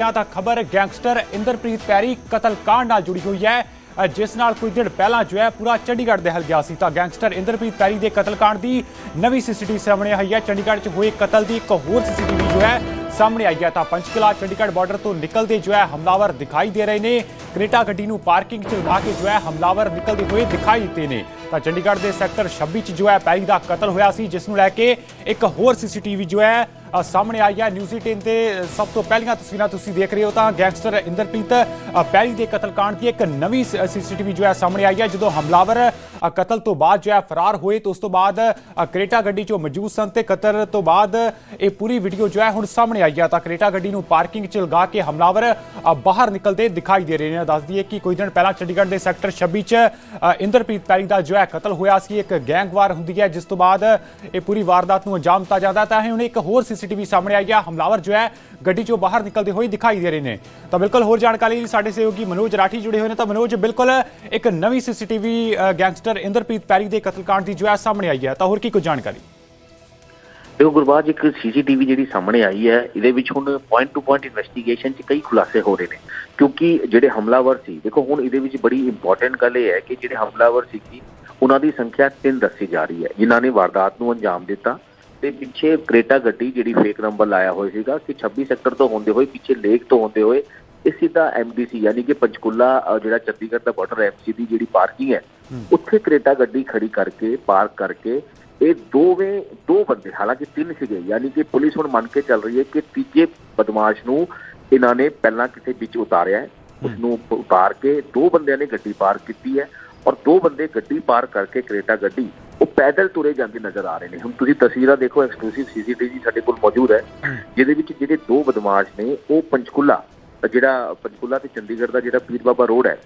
ਆ ਤਾਂ ਖਬਰ ਗੈਂਗਸਟਰ ਇੰਦਰਪ੍ਰੀਤ ਪੈਰੀ ਕਤਲकांड ਨਾਲ ਜੁੜੀ ਹੋਈ ਹੈ। ਜਿਸ ਨਾਲ ਕੁਝ ਦਿਨ ਪਹਿਲਾਂ ਜੋ ਹੈ ਪੂਰਾ ਚੰਡੀਗੜ੍ਹ ਦੇ ਹਲ ਗਿਆ ਸੀ। ਤਾਂ ਗੈਂਗਸਟਰ ਇੰਦਰਪ੍ਰੀਤ ਪੈਰੀ ਦੇ ਕਤਲकांड ਦੀ ਨਵੀਂ ਸੀਸੀਟੀਵੀ ਸਾਹਮਣੇ ਆਈ ਹੈ। ਚੰਡੀਗੜ੍ਹ 'ਚ ਹੋਏ ਕਤਲ ਦੀ ਇੱਕ ਹੋਰ ਸੀਸੀਟੀਵੀ ਜੋ ਹੈ ਸਾਹਮਣੇ ਆਈ ਹੈ। ਤਾਂ ਪੰਚਕਲਾ ਚੰਡੀਗੜ੍ਹ ਬਾਰਡਰ ਤੋਂ ਨਿਕਲਦੇ ਜੋ ਹੈ ਹਮਲਾਵਰ ਦਿਖਾਈ ਦੇ ਰਹੇ ਨੇ। ਕ੍ਰੇਟਾ ਗੱਡੀ ਨੂੰ ਪਾਰਕਿੰਗ 'ਚ ਲਾ ਕੇ ਜੋ ਹੈ ਹਮਲਾਵਰ ਨਿਕਲਦੇ ਹੋਏ ਦਿਖਾਈ ਦਿੱਤੇ ਨੇ। ਤਾਂ ਚੰਡੀਗੜ੍ਹ ਦੇ ਸੈਕਟਰ 26 'ਚ ਜੋ ਹੈ ਪੈਰੀ ਦਾ ਕਤਲ ਹੋਇਆ ਸੀ, ਜਿਸ ਨੂੰ ਲੈ ਕੇ ਇੱਕ ਹੋਰ ਸੀਸੀਟੀਵੀ ਜੋ ਹੈ ਸਾਹਮਣੇ ਆਈ ਹੈ ਨਿਊਜ਼ 18 ਤੇ ਸਭ ਤੋਂ ਪਹਿਲੀਆਂ ਤਸਵੀਰਾਂ ਤੁਸੀਂ ਦੇਖ ਰਹੇ ਹੋ ਤਾਂ ਗੈਂਗਸਟਰ ਇੰਦਰਪ੍ਰੀਤ ਪੈਰੀ ਦੇ ਕਤਲकांड ਦੀ ਇੱਕ ਨਵੀਂ ਸੀਸੀਟੀਵੀ ਜੋ ਹੈ ਸਾਹਮਣੇ ਆਈ ਹੈ ਜਦੋਂ ਹਮਲਾਵਰ ਕਤਲ ਤੋਂ ਬਾਅਦ ਜੋ ਹੈ ਫਰਾਰ ਹੋਏ ਤਾਂ ਉਸ ਤੋਂ ਬਾਅਦ ਅ, ਕ੍ਰੇਟਾ ਗੱਡੀ 'ਚੋਂ ਮੌਜੂਦ ਸਨ ਤੇ ਕਤਲ ਤੋਂ ਬਾਅਦ ਇਹ ਪੂਰੀ ਵੀਡੀਓ ਜੋ ਹੈ ਹੁਣ ਸਾਹਮਣੇ ਆਈ ਹੈ ਤਾਂ ਕ੍ਰੇਟਾ ਗੱਡੀ ਨੂੰ ਪਾਰਕਿੰਗ 'ਚ ਲਗਾ ਕੇ ਹਮਲਾਵਰ ਬਾਹਰ ਨਿਕਲਦੇ ਦਿਖਾਈ ਦੇ ਰਹੇ ਨੇ। ਦੱਸ ਦਈਏ ਕਿ ਕੁਝ ਦਿਨ ਪਹਿਲਾਂ ਚੰਡੀਗੜ੍ਹ ਦੇ ਸੈਕਟਰ 26 'ਚ ਇੰਦਰਪ੍ਰੀਤ ਪੈਰੀ ਦਾ ਜੋ ਹੈ ਕਤਲ ਹੋਇਆ ਸੀ ਇੱਕ ਗੈਂਗਵਾਰ ਹੁੰਦੀ ਹੈ ਜਿਸ ਤੋਂ ਬਾਅਦ ਇਹ ਪੂਰੀ ਵਾਰਦਾਤ ਨੂੰ ਅੰਜਾਮ ਦਿੱਤਾ ਜਾਂਦਾ ਹੈ। ਤਾਂ ਹੁਣ ਇੱਕ ਹੋਰ ਸੀਸੀਟੀਵੀ ਸਾਹਮਣੇ ਆਈ ਹੈ ਹਮਲਾਵਰ ਜੋ ਹੈ, ਗੱਡੀ 'ਚੋਂ ਬਾਹਰ ਨਿਕਲਦੇ ਹੋਏ ਦਿਖਾਈ ਦੇ ਰਹੇ ਨੇ। ਤਾਂ ਬਿਲਕੁਲ ਹੋਰ ਜਾਣਕਾਰੀ ਲਈ ਸਾਡੇ ਸਹਿਯੋਗੀ ਮਨੋਜ ਰਾਠੀ ਜੁੜੇ ਹੋਏ ਨੇ। ਤਾਂ ਮਨੋਜ, ਬਿਲਕੁਲ ਇੱਕ ਨਵੀਂ ਸੀਸੀਟੀਵੀ ਗੈਂਗਸਟਰ ਇੰਦਰਪ੍ਰੀਤ ਪੈਰੀ ਦੇ ਕਤਲकांड ਦੀ ਜੋ ਹੈ ਸਾਹਮਣੇ ਆਈ ਹੈ। ਤਾਂ ਹੋਰ ਕੀ ਕੁਝ ਜਾਣਕਾਰੀ? ਦੇਖੋ ਗੁਰਬਾਜ, ਇੱਕ ਸੀਸੀਟੀਵੀ ਜਿਹੜੀ ਸਾਹਮਣੇ ਆਈ ਹੈ, ਇਹਦੇ ਵਿੱਚ ਹੁਣ ਪੁਆਇੰਟ ਟੂ ਪੁਆਇੰਟ ਇਨਵੈਸਟੀਗੇਸ਼ਨ 'ਚ ਕਈ ਖੁਲਾਸੇ ਹੋ ਰਹੇ ਨੇ। ਕਿਉਂਕਿ ਜਿਹੜੇ ਹਮਲਾਵਰ ਸੀ, ਦੇਖੋ ਹੁਣ ਇਹਦੇ ਵਿੱਚ ਬੜੀ ਇੰਪੋਰਟੈਂਟ ਗੱਲ ਇਹ ਹੈ ਕਿ ਜਿਹੜੇ ਹਮਲਾਵਰ ਸੀ ਉਹਨਾਂ ਦੀ ਸੰਖਿਆ ਤਿੰਨ ਦੱਸੀ ਜਾ ਰਹੀ ਹੈ। ਜਿਨ੍ਹਾਂ ਨੇ ਵਾਰਦਾਤ ਨੂੰ ਅੰਜਾਮ ਦਿੱਤਾ ਤੇ ਪਿੱਛੇ ਕ੍ਰੇਟਾ ਗੱਡੀ ਜਿਹੜੀ ਫੇਕ ਨੰਬਰ ਲਾਇਆ ਹੋਇਆ ਸੀਗਾ ਕਿ 26 ਸੈਕਟਰ ਤੋਂ ਹੁੰਦੇ ਹੋਏ ਪਿੱਛੇ ਲੇਕ ਤੋਂ ਹੁੰਦੇ ਹੋਏ ਇਹ ਸਿੱਧਾ ਐਮਡੀਸੀ ਯਾਨੀ ਕਿ ਪੰਚਕੁਲਾ ਜਿਹੜਾ ਚੰਡੀਗੜ੍ਹ ਦਾ ਬਾਰਡਰ ਐਮਸੀ ਦੀ ਜਿਹੜੀ ਪਾਰਕਿੰਗ ਹੈ ਉੱਥੇ ਕ੍ਰੇਟਾ ਗੱਡੀ ਖੜੀ ਕਰਕੇ ਪਾਰਕ ਕਰਕੇ ਇਹ ਦੋਵੇਂ ਦੋ ਬੰਦੇ ਹਾਲਾਂਕਿ ਤਿੰਨ ਸੀਗੇ ਯਾਨੀ ਕਿ ਪੁਲਿਸ ਹੁਣ ਮੰਨ ਕੇ ਚੱਲ ਰਹੀ ਹੈ ਕਿ ਤੀਜੇ ਬਦਮਾਸ਼ ਨੂੰ ਇਹਨਾਂ ਨੇ ਪਹਿਲਾਂ ਕਿਤੇ ਵਿੱਚ ਉਤਾਰਿਆ ਹੈ। ਉਸ ਨੂੰ ਉਤਾਰ ਕੇ ਦੋ ਬੰਦਿਆਂ ਨੇ ਗੱਡੀ ਪਾਰਕ ਕੀਤੀ ਹੈ ਔਰ ਦੋ ਬੰਦੇ ਗੱਡੀ ਪਾਰਕ ਕਰਕੇ ਕ੍ਰੇਟਾ ਗੱਡੀ ਉਹ ਪੈਦਲ ਤੁਰੇ ਜਾਂਦੇ ਨਜ਼ਰ ਆ ਰਹੇ ਨੇ। ਹੁਣ ਤੁਸੀਂ ਤਸਵੀਰਾਂ ਦੇਖੋ ਐਕਸਕਲੂਸਿਵ ਸੀਸੀਟੀਵੀ ਸਾਡੇ ਕੋਲ ਮੌਜੂਦ ਹੈ। ਜਿਹਦੇ ਵਿੱਚ ਜਿਹੜੇ ਦੋ ਬਦਮਾਸ਼ ਨੇ, ਉਹ ਪੰਚਕੁਲਾ, ਜਿਹੜਾ ਪੰਚਕੁਲਾ ਤੇ ਚੰਡੀਗੜ੍ਹ ਦਾ ਜਿਹੜਾ ਪੀਰ ਬਾਬਾ ਰੋਡ ਹੈ,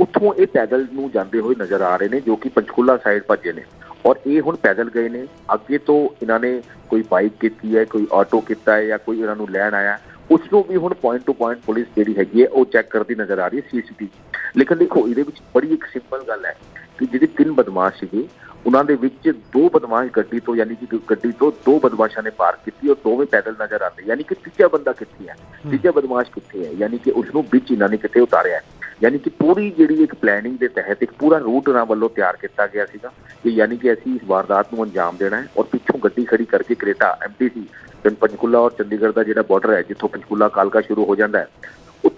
ਉੱਥੋਂ ਇਹ ਪੈਦਲ ਨੂੰ ਜਾਂਦੇ ਹੋਏ ਨਜ਼ਰ ਆ ਰਹੇ ਨੇ, ਜੋ ਕਿ ਪੰਚਕੁਲਾ ਸਾਈਡ ਭੱਜੇ ਨੇ। ਔਰ ਇਹ ਹੁਣ ਪੈਦਲ ਗਏ ਨੇ। ਅੱਗੇ ਤੋਂ ਇਹਨਾਂ ਨੇ ਕੋਈ ਬਾਈਕ ਕੀਤੀ ਹੈ, ਕੋਈ ਆਟੋ ਕੀਤਾ ਹੈ ਜਾਂ ਕੋਈ ਇਹਨਾਂ ਨੂੰ ਲੈਣ ਆਇਆ ਉਸ ਨੂੰ ਵੀ ਹੁਣ ਪੁਆਇੰਟ ਟੂ ਪੁਆਇੰਟ ਪੁਲਿਸ ਜਿਹੜੀ ਹੈਗੀ ਹੈ, ਉਹ ਚੈੱਕ ਕਰਦੀ ਨਜ਼ਰ ਆ ਰਹੀ ਹੈ ਸੀਸੀਟੀਵੀ ਲੇਕਿਨ ਦੇਖੋ, ਇਹਦੇ ਵਿੱਚ ਬੜੀ ਇੱਕ ਸਿੰਪਲ ਗੱਲ ਹੈ ਕਿ ਜਿਹੜੇ ਤਿੰਨ ਬਦਮਾਸ਼ ਸੀਗੇ ਉਹਨਾਂ ਦੇ ਵਿੱਚ ਦੋ ਬਦਮਾਸ਼ ਗੱਡੀ ਤੋਂ ਯਾਨੀ ਕਿ ਗੱਡੀ ਤੋਂ ਦੋ ਬਦਮਾਸ਼ਾਂ ਨੇ ਪਾਰ ਕੀਤੀ ਔਰ ਦੋਵੇਂ ਪੈਦਲ ਨਜ਼ਰ ਆਉਂਦੇ ਯਾਨੀ ਕਿ ਤੀਜਾ ਬੰਦਾ ਕਿੱਥੇ ਹੈ? ਤੀਜਾ ਬਦਮਾਸ਼ ਕਿੱਥੇ ਹੈ? ਯਾਨੀ ਕਿ ਉਸ ਨੂੰ ਵਿੱਚ ਇਹਨਾਂ ਨੇ ਕਿੱਥੇ ਉਤਾਰਿਆ ਹੈ। ਯਾਨੀ ਕਿ ਪੂਰੀ ਜਿਹੜੀ ਇੱਕ ਪਲੈਨਿੰਗ ਦੇ ਤਹਿਤ ਇੱਕ ਪੂਰਾ ਰੂਟ ਉਹਨਾਂ ਵੱਲੋਂ ਤਿਆਰ ਕੀਤਾ ਗਿਆ ਸੀਗਾ ਕਿ ਯਾਨੀ ਕਿ ਅਸੀਂ ਇਸ ਵਾਰਦਾਤ ਨੂੰ ਅੰਜਾਮ ਦੇਣਾ ਹੈ ਔਰ ਪਿੱਛੋਂ ਗੱਡੀ ਖੜੀ ਕਰਕੇ ਕ੍ਰੇਟਾ ਐਮਟੀਸੀ ਪੰਚਕੁਲਾ ਔਰ ਚੰਡੀਗੜ੍ਹ ਦਾ ਜਿਹੜਾ ਬਾਰਡਰ ਹੈ ਜਿੱਥੋਂ ਪੰਚਕੁਲਾ ਕਾਲਕਾ ਸ਼ੁਰੂ ਹੋ ਜਾਂਦਾ ਹੈ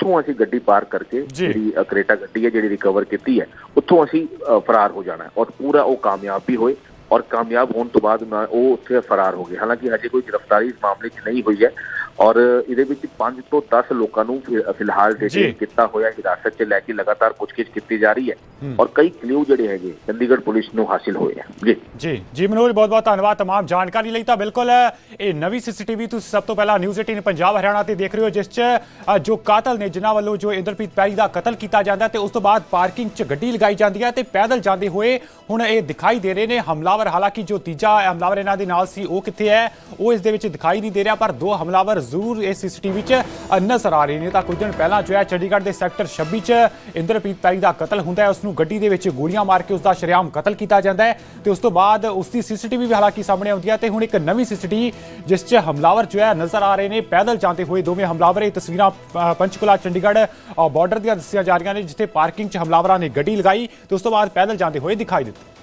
ਉੱਥੋਂ ਅਸੀਂ ਗੱਡੀ ਪਾਰ ਕਰਕੇ। ਜਿਹੜੀ ਕ੍ਰੇਟਾ ਗੱਡੀ ਹੈ ਜਿਹੜੀ ਰਿਕਵਰ ਕੀਤੀ ਹੈ ਉੱਥੋਂ ਅਸੀਂ ਫਰਾਰ ਹੋ ਜਾਣਾ ਔਰ ਪੂਰਾ ਉਹ ਕਾਮਯਾਬ ਵੀ ਹੋਏ ਔਰ ਕਾਮਯਾਬ ਹੋਣ ਤੋਂ ਬਾਅਦ ਉਹ ਉੱਥੇ ਫਰਾਰ ਹੋ ਗਏ ਹਾਲਾਂਕਿ ਹਜੇ ਕੋਈ ਗ੍ਰਿਫਤਾਰੀ ਇਸ ਮਾਮਲੇ 'ਚ ਨਹੀਂ ਹੋਈ ਹੈ। ਔਰ ਇਹਦੇ ਵਿੱਚ 5 ਤੋਂ 10 ਲੋਕਾਂ ਨੂੰ ਫਿ- ਫਿਲਹਾਲ ਜੀ। ਡਿਟੇਨ ਕੀਤਾ ਹੋਇਆ ਹਿਰਾਸਤ 'ਚ ਲੈ ਕੇ ਲਗਾਤਾਰ ਪੁੱਛਗਿੱਛ ਕੀਤੀ ਜਾ ਰਹੀ ਹੈ ਹੂੰ। ਔਰ ਕਈ ਕਲਿਊ ਜਿਹੜੇ ਹੈਗੇ ਚੰਡੀਗੜ੍ਹ ਪੁਲਿਸ ਨੂੰ ਹਾਸਿਲ ਹੋਏ ਹੈ ਜੀ ਜੀ ਜੀ ਮਨੋਜ ਬਹੁਤ ਬਹੁਤ ਧੰਨਵਾਦ तमाम ਜਾਣਕਾਰੀ ਲਈ ਤਾਂ ਬਿਲਕੁਲ ਇਹ ਨਵੀਂ ਸੀਸੀਟੀਵੀ ਤੁਸੀਂ ਸਭ ਤੋਂ ਪਹਿਲਾਂ ਨਿਊਜ਼ 18 ਪੰਜਾਬ ਹਰਿਆਣਾ ਤੇ ਦੇਖ ਰਹੇ ਹੋ ਜਿਸ 'ਚ ਅ, ਜੋ ਕਾਤਲ ਨੇ ਜਿਨ੍ਹਾਂ ਵੱਲੋਂ ਜੋ ਇੰਦਰਪ੍ਰੀਤ ਪੈਰੀ ਦਾ ਕਤਲ ਕੀਤਾ ਜਾਂਦਾ ਤੇ ਉਸ ਤੋਂ ਬਾਅਦ ਪਾਰਕਿੰਗ 'ਚ ਗੱਡੀ ਲਗਾਈ ਜਾਂਦੀ ਹੈ ਤੇ ਪੈਦਲ ਜਾਂਦੇ ਹੋਏ ਹੁਣ ਇਹ ਦਿਖਾਈ ਦੇ ਰਹੇ ਨੇ ਹਮਲਾਵਰ ਹਾਲਾਂਕਿ ਜੋ ਤੀਜਾ ਹਮਲਾਵਰ ਇਹਨਾਂ ਦੇ ਨਾਲ ਸੀ ਉਹ ਕਿੱਥੇ ਹੈ ਉਹ ਇਸ ਦੇ ਵਿੱਚ ਦਿਖਾਈ ਨਹੀਂ ਦੇ ਰਿਹਾ ਪਰ ਦੋ ਹਮਲਾਵਰ ਜ਼ਰੂਰ ਇਸ ਸੀਸੀਟੀਵੀ 'ਚ ਨਜ਼ਰ ਆ ਰਹੇ ਨੇ। ਤਾਂ ਕੁਝ ਦਿਨ ਪਹਿਲਾਂ ਜੋ ਹੈ, ਚੰਡੀਗੜ੍ਹ ਦੇ ਸੈਕਟਰ 26 'ਚ ਇੰਦਰਪ੍ਰੀਤ ਪੈਰੀ ਦਾ ਕਤਲ ਹੁੰਦਾ ਹੈ। ਉਸ ਨੂੰ ਗੱਡੀ ਦੇ ਵਿੱਚ ਗੋਲੀਆਂ ਮਾਰ ਕੇ ਉਸ ਦਾ ਸ਼ਰੇਆਮ ਕਤਲ ਕੀਤਾ ਜਾਂਦਾ ਹੈ। ਤੇ ਉਸ ਤੋਂ ਬਾਅਦ ਉਸ ਦੀ ਸੀਸੀਟੀਵੀ ਵੀ ਹਾਲਾਂਕਿ ਸਾਹਮਣੇ ਆਉਂਦੀ ਹੈ ਤੇ ਹੁਣ ਇੱਕ ਨਵੀਂ ਸੀਸੀਟੀਵੀ ਜਿਸ 'ਚ ਹਮਲਾਵਰ ਜੋ ਹੈ, ਨਜ਼ਰ ਆ ਰਹੇ ਨੇ। ਪੈਦਲ ਜਾਂਦੇ ਹੋਏ ਦੋਵੇਂ ਹਮਲਾਵਰ ਇਹ ਤਸਵੀਰਾਂ ਪੰਚਕੁਲਾ ਚੰਡੀਗੜ੍ਹ ਬਾਰਡਰ ਦੀਆਂ ਦੱਸੀਆਂ ਜਾ ਰਹੀਆਂ ਨੇ, ਜਿੱਥੇ ਪਾਰਕਿੰਗ 'ਚ ਹਮਲਾਵਰਾਂ ਨੇ ਗੱਡੀ ਲਗਾਈ ਤੇ ਉਸ ਤੋਂ ਬਾਅਦ ਪੈਦਲ ਜਾਂਦੇ ਹੋਏ ਦਿਖਾਈ ਦਿੱਤੇ।